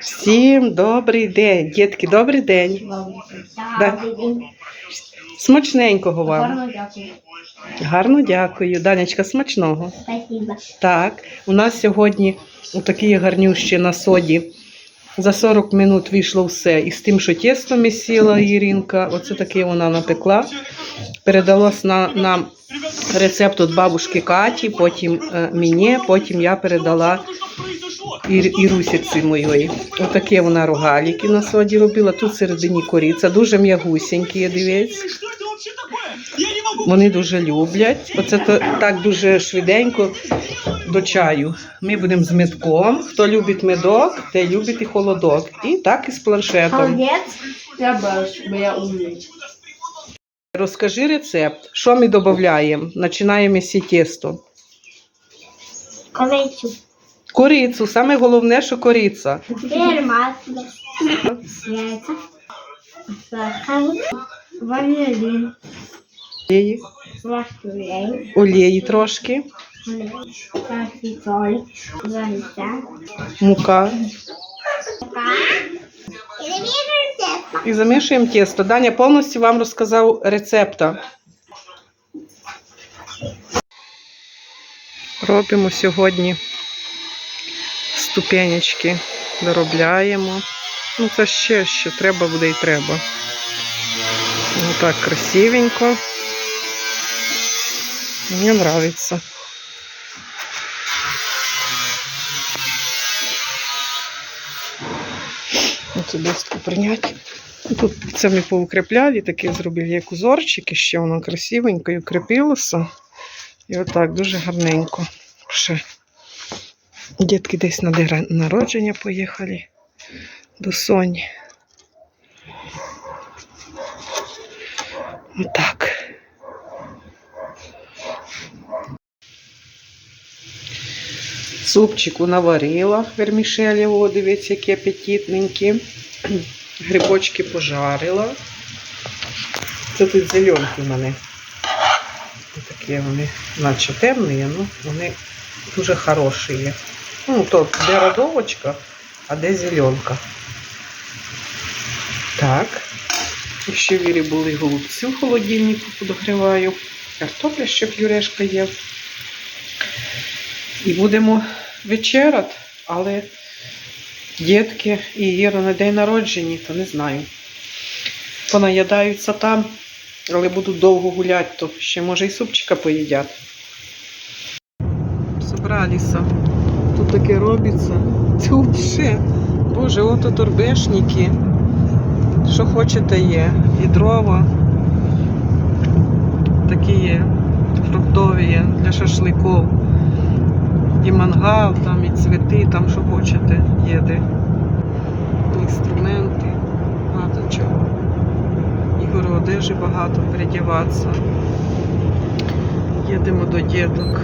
Всім добрий день. Дітки, добрий день. Да. Смачненького вам. Гарно дякую. Гарно дякую. Данечка, смачного. Спасибо. Так, у нас сьогодні такі гарнющі на соді. За 40 минут вийшло все. І з тим, що тісто місіла Іринка, оце таке вона напекла. Передалось на, нам рецепт від бабушки Каті, потім е, мені, потім я передала Ір, Ірусіці моєї. Отакі вона рогаліки на соді робила. Тут всередині кориця, дуже м'ягусінькі, дивіться. Вони дуже люблять. Оце то, так дуже швиденько до чаю. Ми будемо з медком. Хто любить медок, той любить і холодок. І так і з планшетом. Розкажи рецепт. Що ми додаємо? Починаємо місі тісто. Корицю. Корицю, саме головне, що кориця. Олії, олії трошки, мука. І замішуємо тісто. Даня повністю вам розказав рецепта. Робимо сьогодні ступенечки, доробляємо. Ну, це ще, що треба буде і треба. Отак красивенько. Мені подобається. Оцю доску прийняти. Тут це ми поукріпляли, таке зробили як узорчики, ще воно красивенько і укріпилося. І отак дуже гарненько. Ще дітки десь на народження поїхали до Соні. Отак. Супчику наварила вермішелєвого, дивіться, які апетитненькі. Грибочки пожарила. Це тут зеленки в мене. Такі вони, наче темні, ну вони дуже хороші. Ну, то де родовочка, а де зеленка. Так. І ще вірі були голубці в холодильнику подогріваю. Картопля ще пюрешка є. І будемо вечеряти, але дітки і Іра на день народження, то не знаю. Понаїдаються там, але будуть довго гуляти, то ще може і супчика поїдять. Собралися. Тут таке робиться. Це взагалі. Боже, ото торбешники. Що хочете є. І дрова. Такі є. Фруктові є для шашликів. І мангал, там, і цвіти, там що хочете, їде. Інструменти, багато чого. Ігор одежі багато передіватися. Їдемо до діток.